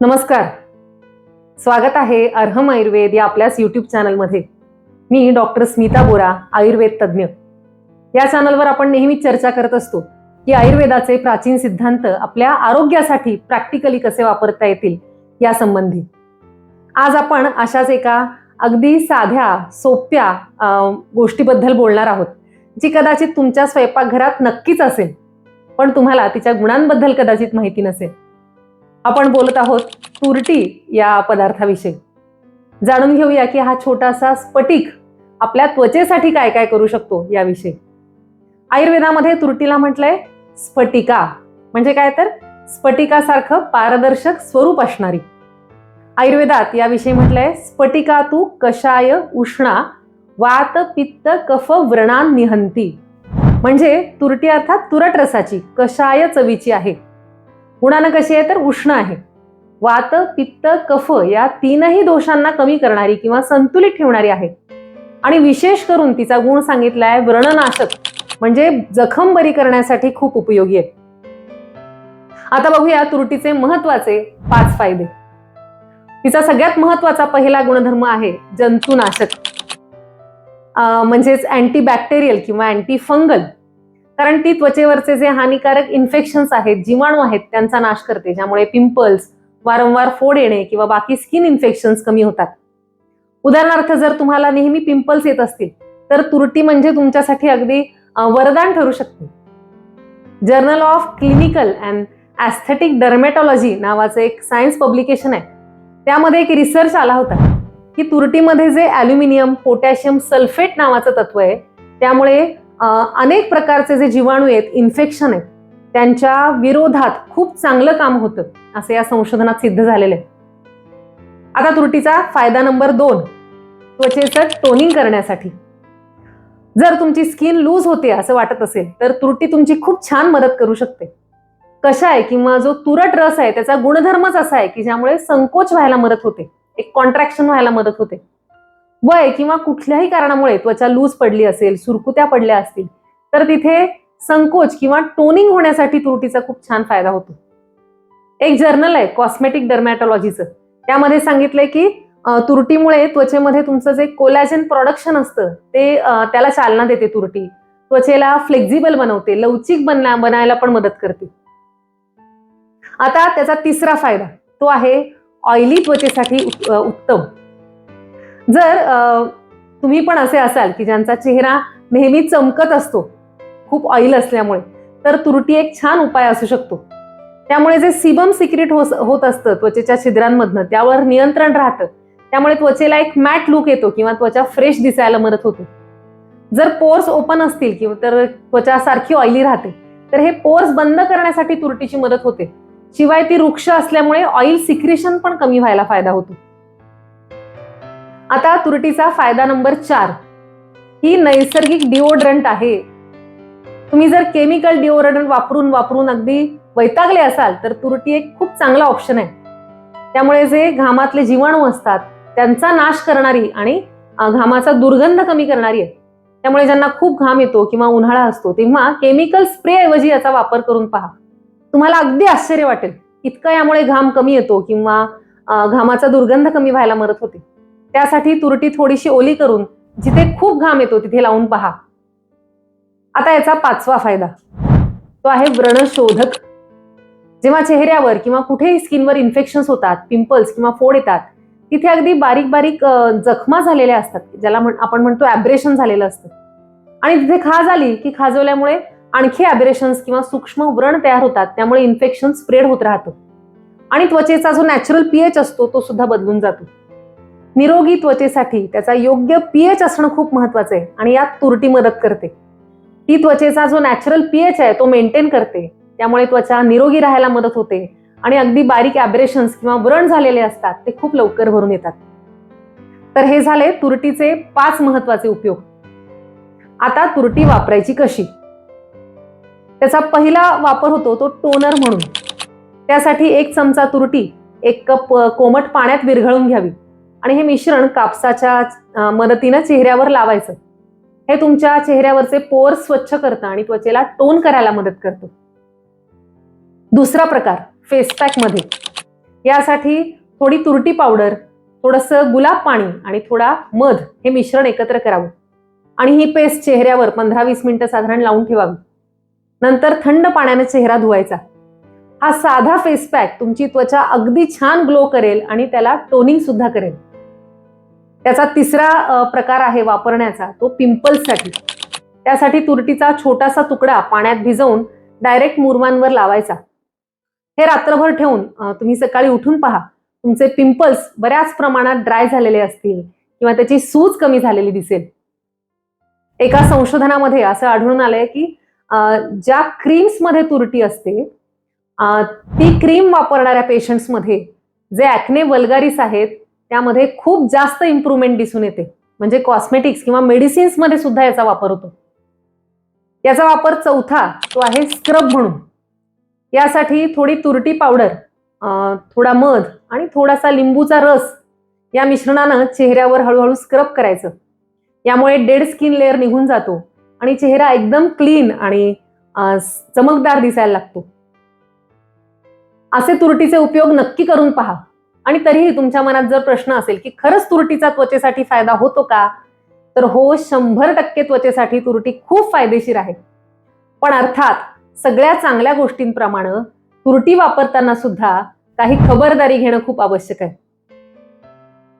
नमस्कार. स्वागत आहे अर्हम आयुर्वेद या आपल्याच यूट्यूब चॅनलमध्ये मी डॉक्टर स्मिता बोरा आयुर्वेद तज्ज्ञ. या चॅनलवर आपण नेहमी चर्चा करत असतो की आयुर्वेदाचे प्राचीन सिद्धांत आपल्या आरोग्यासाठी प्रॅक्टिकली कसे वापरता येतील या संबंधी आज आपण अशाच एका अगदी साध्या सोप्या गोष्टीबद्दल बोलणार आहोत जी कदाचित तुमच्या स्वयंपाकघरात नक्कीच असेल पण तुम्हाला तिच्या गुणांबद्दल कदाचित माहिती नसेल. आपण बोलत आहोत तुरटी या पदार्थाविषयी. जाणून घेऊया की हा छोटासा स्फटिक आपल्या त्वचेसाठी काय काय करू शकतो याविषयी. आयुर्वेदामध्ये तुरटीला म्हटलंय स्फटिका. म्हणजे काय तर? स्फटिकासारखं पारदर्शक स्वरूप असणारी. आयुर्वेदात याविषयी म्हटलंय स्फटिका तू कषाय उष्णा वात पित्त कफ व्रणान निहंती. म्हणजे तुरटी अर्थात तुरट रसाची कषाय चवीची आहे. गुणानं कशी आहे तर उष्ण आहे. वात पित्त कफ या तीनही दोषांना कमी करणारी किंवा संतुलित ठेवणारी आहे. आणि विशेष करून तिचा गुण सांगितलाय व्रणनाशक म्हणजे जखम बरी करण्यासाठी खूप उपयोगी आहे. आता बघूया तुरटीचे महत्त्वाचे पाच फायदे. तिचा सगळ्यात महत्त्वाचा पहिला गुणधर्म आहे जंतुनाशक. म्हणजेच अँटीबॅक्टेरियल किंवा अँटी फंगल कारण ती त्वचेवरचे जे हानिकारक इन्फेक्शन्स आहेत जीवाणू आहेत त्यांचा नाश करते ज्यामुळे पिंपल्स वारंवार फोड येणे किंवा बाकी स्किन इन्फेक्शन्स कमी होतात. उदाहरणार्थ जर तुम्हाला नेहमी पिंपल्स येत असतील तर तुरटी म्हणजे तुमच्यासाठी अगदी वरदान ठरू शकते. Journal of clinical and aesthetic dermatology नावाचं एक सायन्स पब्लिकेशन आहे. त्यामध्ये एक रिसर्च आला होता की तुरटीमध्ये जे ॲल्युमिनियम पोटॅशियम सल्फेट नावाचं तत्व आहे त्यामुळे अनेक प्रकारचे जे जीवाणू आहेत इन्फेक्शन आहेत त्यांच्या विरोधात खूप चांगलं काम होतं असं या संशोधनात सिद्ध झालेलं आहे. आता त्रुटीचा फायदा नंबर दोन त्वचेचं टोनिंग करण्यासाठी. जर तुमची स्किन लूज होते असं वाटत असेल तर तुरटी तुमची खूप छान मदत करू शकते. कशा आहे किंवा जो तुरट रस आहे त्याचा गुणधर्मच असा आहे की ज्यामुळे संकोच व्हायला मदत होते एक कॉन्ट्रॅक्शन व्हायला मदत होते. वय किंवा कुठल्याही कारणामुळे त्वचा लूज पडली असेल सुरकुत्या पडल्या असतील तर तिथे संकोच किंवा टोनिंग होण्यासाठी तुरटीचा खूप छान फायदा होतो. एक जर्नल आहे कॉस्मेटिक डर्मॅटॉलॉजीचं. त्यामध्ये सांगितलंय की तुरटीमुळे त्वचेमध्ये तुमचं जे कोलॅजन प्रोडक्शन असतं ते त्याला चालना देते तुरटी. त्वचेला फ्लेक्झिबल बनवते लवचिक बनला बनायला पण मदत करते. आता त्याचा तिसरा फायदा तो आहे ऑइली त्वचेसाठी उत्तम. जर तुम्ही पण असे असाल की ज्यांचा चेहरा नेहमी चमकत असतो खूप ऑइल असल्यामुळे तर तुरटी एक छान उपाय असू शकतो. त्यामुळे जे सिबम सिक्रेट होत असतं त्वचेच्या छिद्रांमधनं त्यावर नियंत्रण राहतं. त्यामुळे त्वचेला एक मॅट लुक येतो किंवा त्वचा फ्रेश दिसायला मदत होते. जर पोर्स ओपन असतील किंवा तर त्वचा सारखी ऑइली राहते तर हे पोर्स बंद करण्यासाठी तुरटीची मदत होते. शिवाय ती वृक्ष असल्यामुळे ऑइल सिक्रेशन पण कमी व्हायला फायदा होतो. आता तुरटीचा फायदा नंबर चार. ही नैसर्गिक डिओड्रंट आहे. तुम्ही जर केमिकल डिओड्रंट वापरून वापरून अगदी वैतागले असाल तर तुरटी एक खूप चांगला ऑप्शन आहे. त्यामुळे जे घामातले जीवाणू असतात त्यांचा नाश करणारी आणि घामाचा दुर्गंध कमी करणारी आहे त्यामुळे ज्यांना खूप घाम येतो किंवा उन्हाळा असतो तेव्हा केमिकल स्प्रे ऐवजी याचा वापर करून पहा. तुम्हाला अगदी आश्चर्य वाटेल इतका यामुळे घाम कमी येतो किंवा घामाचा दुर्गंध कमी व्हायला मदत होते. त्यासाठी तुरटी थोडीशी ओली करून जिथे खूप घाम येतो तिथे लावून पहा. आता याचा पाचवा फायदा. तो आहे व्रणशोधक. जेव्हा चेहऱ्यावर किंवा कुठेही स्किनवर इन्फेक्शन्स होतात पिंपल्स किंवा फोड येतात तिथे अगदी बारीक बारीक जखमा झालेल्या असतात ज्याला आपण म्हणतो ॲब्रेशन झालेलं असतं. आणि तिथे खाज आली की खाजवल्यामुळे आणखी ॲब्रेशन्स किंवा सूक्ष्म व्रण तयार होतात त्यामुळे इन्फेक्शन स्प्रेड होत राहतं. आणि त्वचेचा जो नॅचरल पीएच असतो तो सुद्धा बदलून जातो. निरोगी त्वचेसाठी त्याचा योग्य पीएच असणं खूप महत्वाचं आहे आणि यात तुरटी मदत करते. ती त्वचेचा जो नॅचरल पीएच आहे तो मेंटेन करते. त्यामुळे त्वचा निरोगी राहायला मदत होते आणि अगदी बारीक ॲब्रेशन्स किंवा व्रण झालेले असतात ते खूप लवकर भरून येतात. तर हे झाले तुरटीचे पाच महत्त्वाचे उपयोग. आता तुरटी वापरायची कशी? त्याचा पहिला वापर होतो तो टोनर म्हणून. त्यासाठी एक चमचा तुरटी एक कप कोमट पाण्यात विरघळून घ्यावी. आणि हे मिश्रण कापसाच्या मदतीनं चेहऱ्यावर लावायचं. हे तुमच्या चेहऱ्यावरचे पोर स्वच्छ करतं आणि त्वचेला टोन करायला मदत करतं. दुसरा प्रकार फेस पॅकमध्ये. यासाठी थोडी तुरटी पावडर थोडंसं गुलाब पाणी आणि थोडा मध हे मिश्रण एकत्र करावं. आणि ही पेस्ट चेहऱ्यावर पंधरा वीस मिनिटं साधारण लावून ठेवावी. नंतर थंड पाण्याने चेहरा धुवायचा. हा साधा फेस पॅक तुमची त्वचा अगदी छान ग्लो करेल आणि त्याला टोनिंग सुद्धा करेल. त्याचा तिसरा प्रकार आहे वापरण्याचा तो पिंपल्ससाठी. त्यासाठी तुरटीचा छोटासा तुकडा पाण्यात भिजवून डायरेक्ट मुरमांवर लावायचा. हे रात्रभर ठेवून तुम्ही सकाळी उठून पहा. तुमचे पिंपल्स बऱ्याच प्रमाणात ड्राय झालेले असतील किंवा त्याची सूज कमी झालेली दिसेल. एका संशोधनामध्ये असं आढळून आलंय की ज्या क्रीम्समध्ये तुरटी असते ती क्रीम वापरणाऱ्या पेशंट्समध्ये जे ॲक्ने वल्गारिस आहेत त्यामध्ये खूप जास्त इम्प्रूव्हमेंट दिसून येते. म्हणजे कॉस्मेटिक्स किंवा मेडिसिन्समध्ये सुद्धा याचा वापर होतो. याचा वापर चौथा तो आहे स्क्रब म्हणून. यासाठी थोडी तुरटी पावडर थोडा मध आणि थोडासा लिंबूचा रस या मिश्रणानं चेहऱ्यावर हळूहळू स्क्रब करायचं. यामुळे डेड स्किन लेअर निघून जातो आणि चेहरा एकदम क्लीन आणि चमकदार दिसायला लागतो. असे तुरटीचे उपयोग नक्की करून पहा. आणि तरीही तुमच्या मनात जर प्रश्न असेल की खरंच तुरटीचा त्वचेसाठी फायदा होतो का? तर हो शंभर टक्के त्वचेसाठी तुरटी खूप फायदेशीर आहे. पण अर्थात सगळ्या चांगल्या गोष्टींप्रमाणे तुरटी वापरताना सुद्धा काही खबरदारी घेणं खूप आवश्यक आहे.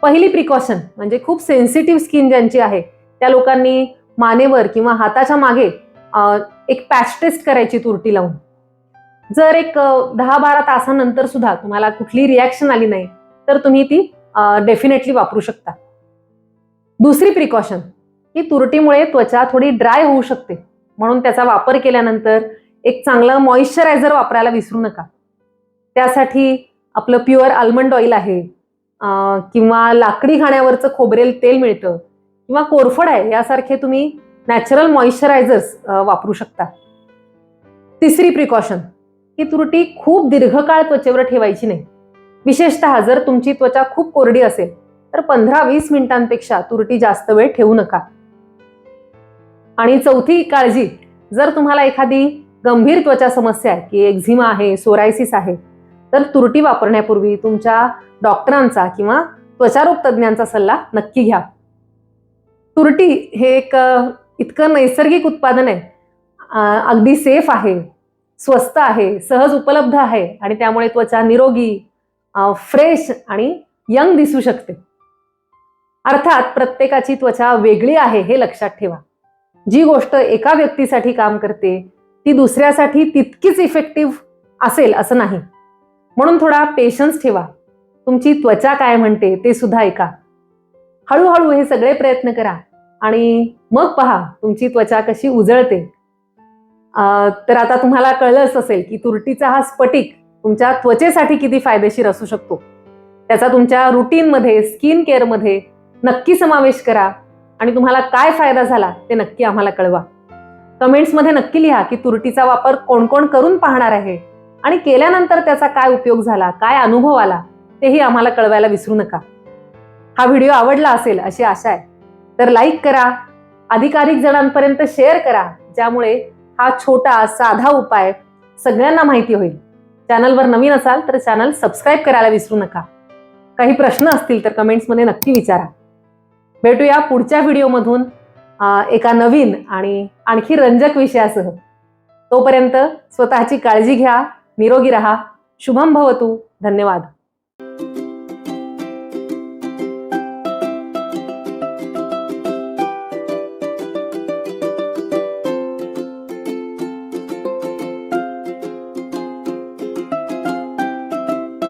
पहिली प्रिकॉशन म्हणजे खूप सेन्सिटिव्ह स्किन ज्यांची आहे त्या लोकांनी मानेवर किंवा हाताच्या मागे एक पॅच टेस्ट करायची तुरटी लावून. जर एक दहा बारा तासानंतर सुद्धा तुम्हाला कुठली रिॲक्शन आली नाही तर तुम्ही ती डेफिनेटली वापरू शकता. दुसरी प्रिकॉशन ही तुरटीमुळे त्वचा थोडी ड्राय होऊ शकते. म्हणून त्याचा वापर केल्यानंतर एक चांगलं मॉइश्चरायझर वापरायला विसरू नका. त्यासाठी आपलं प्युअर आल्मंड ऑइल आहे किंवा लाकडी खाण्यावरचं खोबरेल तेल मिळतं किंवा कोरफड आहे यासारखे तुम्ही नॅचरल मॉइश्चरायझर्स वापरू शकता. तिसरी प्रिकॉशन ही तुरटी खूप दीर्घकाळ त्वचेवर ठेवायची नाही. विशेषतः जर तुमची त्वचा खूप कोरडी असेल तर पंधरा वीस मिनिटांपेक्षा तुरटी जास्त वेळ ठेवू नका. आणि चौथी काळजी जर तुम्हाला एखादी गंभीर त्वचा समस्या आहे की एक्झिमा आहे सोरायसिस आहे तर तुरटी वापरण्यापूर्वी तुमच्या डॉक्टरांचा किंवा त्वचारोग तज्ज्ञांचा सल्ला नक्की घ्या. तुरटी हे एक इतकं नैसर्गिक उत्पादन आहे. अगदी सेफ आहे. स्वस्त आहे सहज उपलब्ध आहे आणि त्यामुळे त्वचा निरोगी फ्रेश आणि यंग दिसू शकते. अर्थात प्रत्येकाची त्वचा वेगळी आहे हे लक्षात ठेवा. जी गोष्ट एका व्यक्तीसाठी काम करते ती दुसऱ्यासाठी तितकीच इफेक्टिव्ह असेल असं नाही. म्हणून थोडा पेशन्स ठेवा. तुमची त्वचा काय म्हणते ते सुद्धा ऐका. हळूहळू हे सगळे प्रयत्न करा आणि मग पहा तुमची त्वचा कशी उजळते. तर आता तुम्हाला कळलंच असेल की तुरटीचा हा स्फटिक तुमच्या त्वचेसाठी किती फायदेशीर असू शकतो. त्याचा तुमच्या रुटीनमध्ये स्किन केअरमध्ये नक्की समावेश करा आणि तुम्हाला काय फायदा झाला ते नक्की आम्हाला कळवा. कमेंट्समध्ये नक्की लिहा की तुरटीचा वापर कोण कोण करून पाहणार आहे आणि केल्यानंतर त्याचा काय उपयोग झाला काय अनुभव आला तेही आम्हाला कळवायला विसरू नका. हा व्हिडिओ आवडला असेल अशी आशा आहे. तर लाईक करा अधिकाधिक जणांपर्यंत शेअर करा ज्यामुळे हा छोटा साधा उपाय सगळ्यांना माहिती होईल. चॅनलवर नवीन असाल तर चॅनल सबस्क्राईब करायला विसरू नका. काही प्रश्न असतील तर कमेंट्समध्ये नक्की विचारा. भेटूया पुढच्या व्हिडिओमधून एका नवीन आणि आणखी रंजक विषयासह. तोपर्यंत स्वतःची काळजी घ्या निरोगी राहा. शुभम भवतू. धन्यवाद.